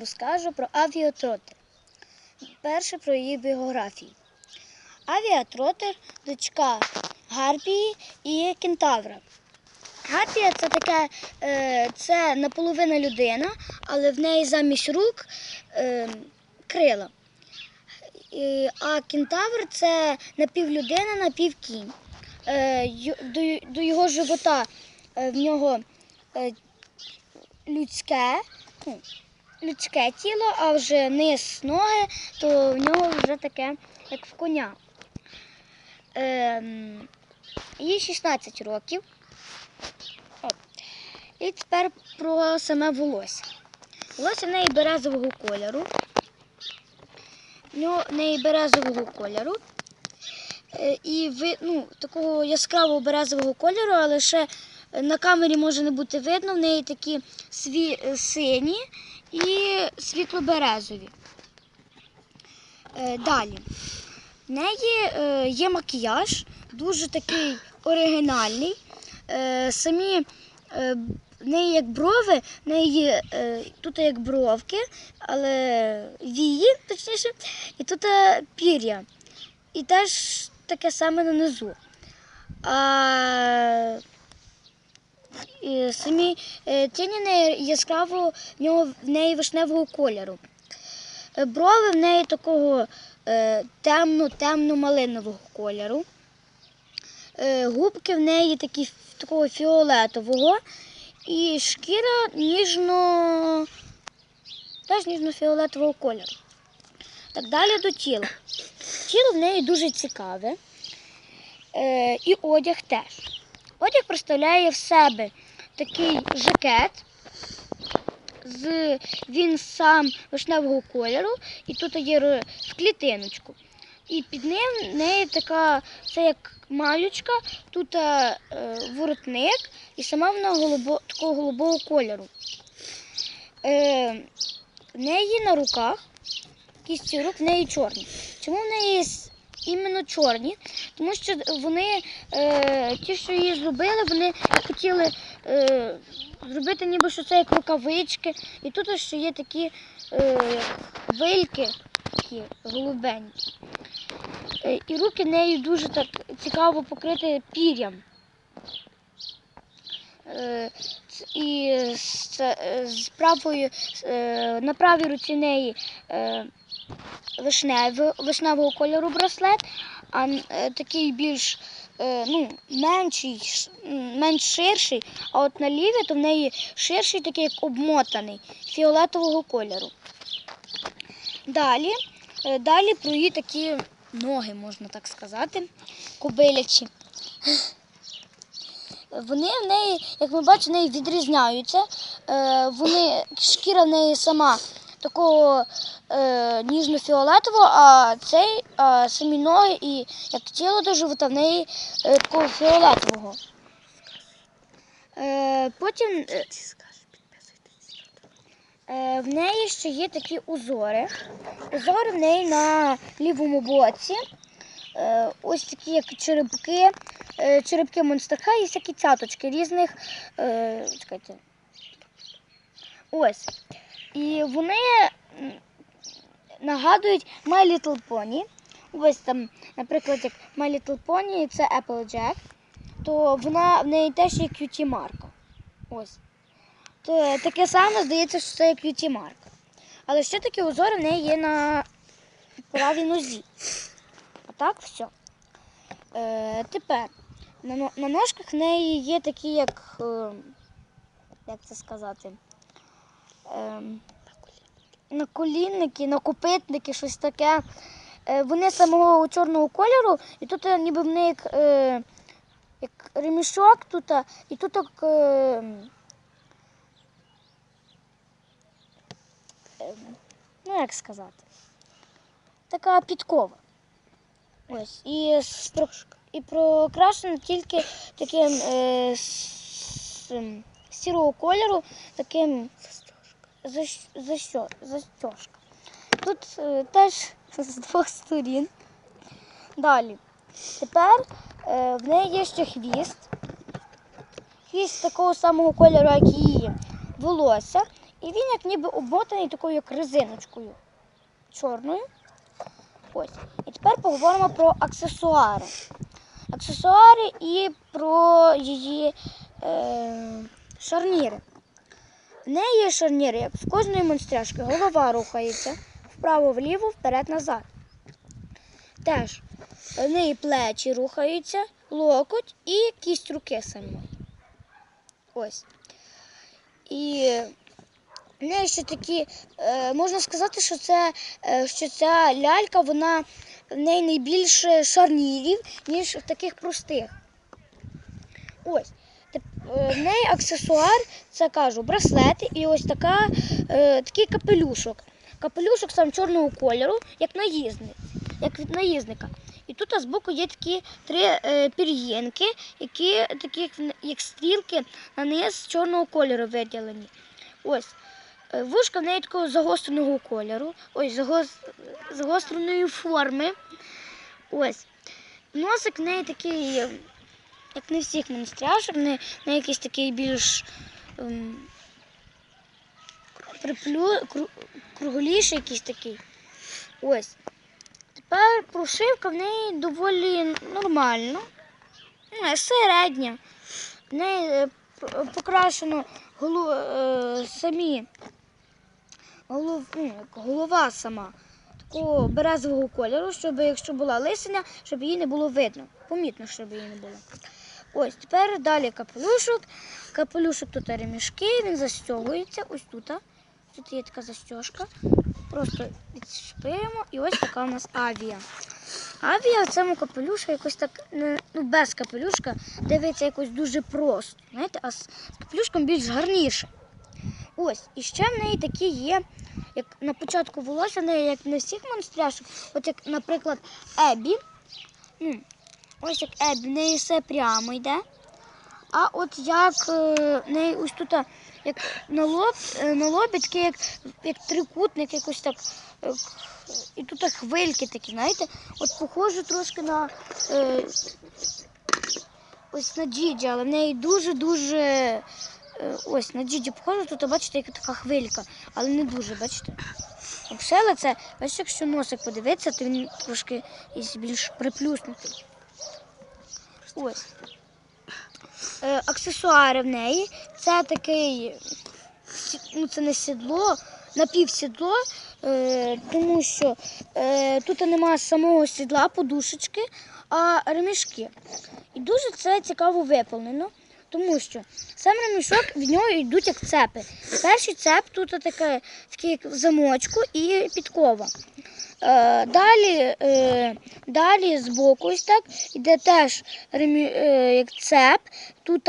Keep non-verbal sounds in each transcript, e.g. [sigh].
Розкажу про авіатротер. Перше про її біографію. Авіатротер дочка Гарпії і кентавра. Гарпія це таке, е, це наполовину людина, але в неї замість рук е, крила. А кентавр це напівлюдина, напівкінь. Е, до, його живота в нього людське, ну, людське тіло, а вже низ ноги, то в нього вже таке, як в коня. Ем, їй 16 років. От. І тепер про саме волосся. Волосся в неї березового кольору. В неї березового кольору. Е, І ви, ну, такого яскравого березового кольору, але ще на камері може не бути видно. В неї такі сві, е, сині і світло-березові. Е, Далі. В неї е, є макіяж, дуже такий оригінальний. Е, Самі в неї як брови, в неї тут як бровки, але вії, точніше, і тут пір'я. І теж таке саме нанизу. А самі е, тіні в неї яскраво в нього в неї вишневого кольору. Е, Брови в неї такого е, темно-темно-малинового кольору. Губки в неї такі такого фіолетового. І шкіра ніжно, теж ніжно-фіолетового кольору. Так далі до тіла. Тіло в неї дуже цікаве. І одяг теж. Одяг представляє в себе такий жакет. З, він сам вишневого кольору, і тут є в клітиночку. І під ним неї така, це як малючка, тут е, воротник, і сама вона голубо, такого голубого кольору. Е, в неї на руках, кісті рук в неї чорні. Чому в неї іменно чорні? Тому що вони, е, ті, що її зробили, вони хотіли е, зробити ніби що це як рукавички. І тут ще є такі е, вильки, такі голубенькі. Е, і руки в неї дуже так цікаво покриті пір'ям. Е, І з, з правої, е, на правій руці неї е, вишневого кольору браслет, а е, такий більш е, ну, менший, менш ширший, а от на лівій то в неї ширший, такий як обмотаний, фіолетового кольору. Далі, е, далі про її такі ноги, можна так сказати, кобилячі. Вони в неї, як ми бачимо, неї відрізняються. Вони, шкіра в неї сама такого е, ніжно-фіолетового, а цей, а самі ноги і як тіло живота в неї е, такого фіолетового. Е, потім е, е, в неї ще є такі узори. Узори в неї на лівому боці. Е, ось такі, як черепки, е, черепки монстрака і всякі цяточки різних. Чекайте. Ось. І вони нагадують My Little Pony. Ось там, наприклад, як My Little Pony це Applejack, то вона в неї теж є QT марка. Ось. То таке саме здається, що це QT марка. Але ще такі узори в неї є на правій нозі. А так все. Е, тепер на, на ножках в неї є такі, як. Е, як це сказати? Е, наколінники, накопитники, щось таке. Е, вони самого чорного кольору, і тут е, ніби в як, е, як ремішок тут, і тут як. Е, е, ну, як сказати? Така підкова. Ось. І, про, і прокрашено тільки таким е, ем, сірого кольору, таким застежка. Тут е, теж [laughs] з двох сторін. Далі. Тепер е, в неї є ще хвіст. Хвіст такого самого кольору, як її волосся. І він як ніби обмотаний такою як резиночкою чорною. Ось. І тепер поговоримо про аксесуари. Аксесуари і про її е, шарніри. В неї є шарніри, як в кожної монстряшки. Голова рухається вправо-вліво, вперед-назад. Теж в неї плечі рухаються, локоть і кість руки самої. Ось. І в неї ще такі, е, можна сказати, що це е, що ця лялька, вона в неї найбільше шарнірів, ніж в таких простих. Ось. Теп- е, В неї аксесуар, це кажу, браслети і ось така, е, такий капелюшок. Капелюшок сам чорного кольору, як наїзник, як від наїзника. І тут збоку є такі три е, пір'їнки, які такі як, стрілки на низ чорного кольору виділені. Ось. Вушка в неї такого загостреного кольору, ось загос... загостреної форми. Ось. Носик в неї такий, як не всіх монстряшок, не, не якийсь такий більш ем, приплю... кру... кругліший якийсь такий. Ось. Тепер прошивка в неї доволі нормальна. Ну, середня. В неї е, покрашено голу... е, самі голов... ну, голова сама такого березового кольору, щоб якщо була лисина, щоб її не було видно. Помітно, щоб її не було. Ось тепер далі капелюшок. Капелюшок тут ремішки, він застягується ось тут. Тут є така застежка. Просто відшпилюємо і ось така у нас авіа. Авіа в цьому капелюшку якось так, ну без капелюшка, дивиться якось дуже просто. Знаєте, а з капелюшком більш гарніше. Ось, і ще в неї такі є, як на початку волосся, в неї як не всіх монстряшок, от як, наприклад, Ебі. Ось як в неї все прямо йде. А от як е, в неї ось тут, як на лоб, е, на лобі такий, як, як трикутник, якось так. е, І тут хвильки такі, знаєте, от похоже трошки на е, ось на Джіджі, але в неї дуже-дуже е, ось на Джіджі похоже, тут бачите, яка така хвилька, але не дуже, бачите. Обшела це, бачите, якщо носик подивитися, то він трошки більш приплюснутий. Ось. Е, аксесуари в неї. Це такий, ну це не сідло, напівсідло, е, тому що е, тут немає самого сідла, подушечки, а ремішки. І дуже це цікаво виповнено, тому що сам ремішок від нього йдуть як цепи. Перший цеп тут такий як в замочку і підкова. Е, далі, е, далі збоку ось так іде теж е, цеп, тут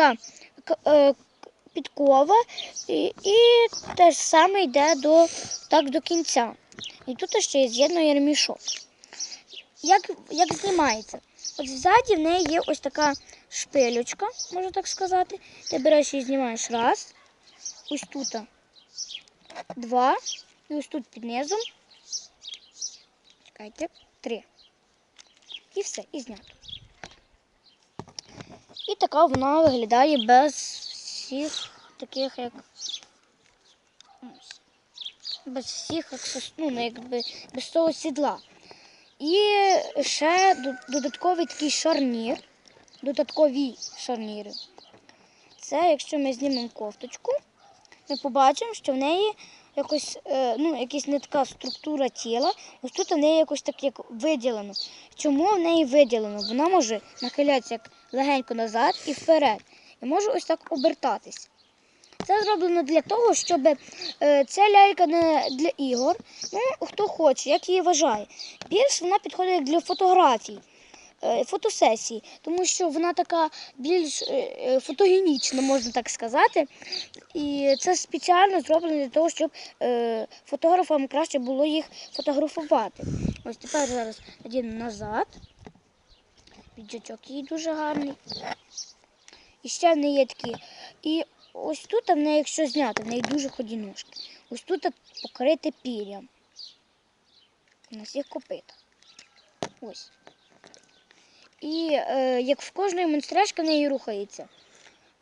підкова і, і те ж саме йде до, так до кінця. І тут ще є з'єднує ремішок. Як, як знімається? От ззаді в неї є ось така шпилючка, можна так сказати. Ти береш її знімаєш раз, ось тут два, і ось тут під низом. Чекайте, три. І все, і знято. І така вона виглядає без всіх таких, як. Без всіх аксес... ну, ну, якби без того сідла. І ще додатковий такий шарнір, додаткові шарніри. Це якщо ми знімемо кофточку, ми побачимо, що в неї якось, е, ну, якась не така структура тіла. Ось тут в неї якось так як виділено. Чому в неї виділено? Вона може нахилятися легенько назад і вперед. І може ось так обертатись. Це зроблено для того, щоб е, ця лялька не для ігор. Ну, хто хоче, як її вважає. Більш вона підходить для фотографій, е, фотосесій, тому що вона така більш е, е, фотогенічна, можна так сказати. І це спеціально зроблено для того, щоб фотографам краще було їх фотографувати. Ось тепер зараз надіну назад. Піджачок її дуже гарний. І ще в неї є такі. І ось тут в неї, якщо зняти, в неї дуже ході ножки. Ось тут покрите пір'ям. У нас є копита. Ось. І е, як в кожної монстряшки в неї рухається.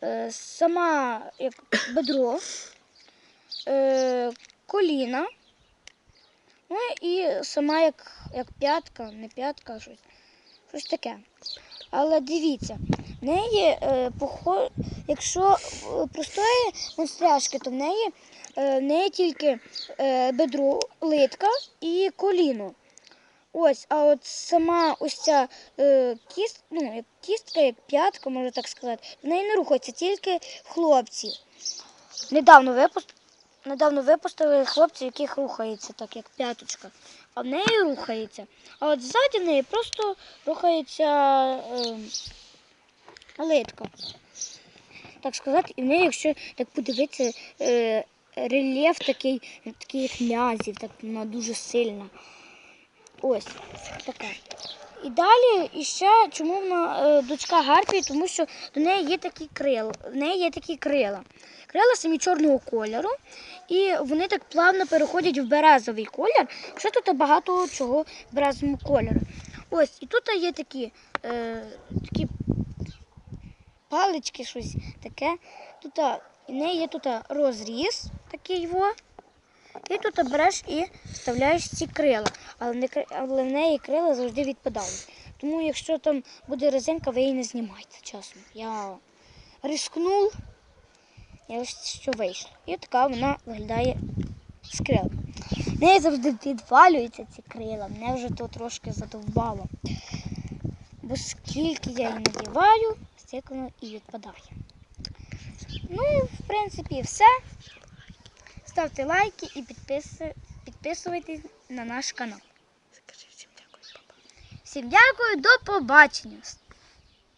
Е, сама як бедро, е, коліна. Ну і сама як, як п'ятка, не п'ятка, щось, щось таке. Але дивіться, в неї, е, похо... якщо е, простої монстряшки, то в неї, е, в неї тільки е, бедро, литка і коліно. Ось, а от сама ось ця е, кіст, ну, як кістка, як п'ятка, можна так сказати, в неї не рухається, тільки в хлопців. Недавно випустили. Недавно випустили хлопців, яких рухається, так як п'яточка. А в неї рухається. А от ззаді в неї просто рухається е, литка. Так сказати, і в неї, якщо так подивитися, е, рельєф такий, як м'язів, так вона дуже сильна. Ось така. І далі і ще чому вона е, дочка Гарпії, тому що до неї є такі крила. В неї є такі крила. Крила самі чорного кольору, і вони так плавно переходять в березовий колір. Що тут багато чого березовому кольору. Ось, і тут є такі, е, такі палички, щось таке. Тут а, в неї є тут розріз такий во. І тут береш і вставляєш ці крила. Але, не, але в неї крила завжди відпадають. Тому якщо там буде резинка, ви її не знімайте, чесно. Я рискнув, і ось що вийшло. І така вона виглядає з крилами. В неї завжди відвалюються ці крила. Мене вже то трошки задовбало. Бо скільки я її надіваю, стільки воно і відпадає. Ну, в принципі, все. Ставте лайки і підписуй, підписуйтесь на наш канал. Скажи всім дякую, папа. Всім дякую, до побачення.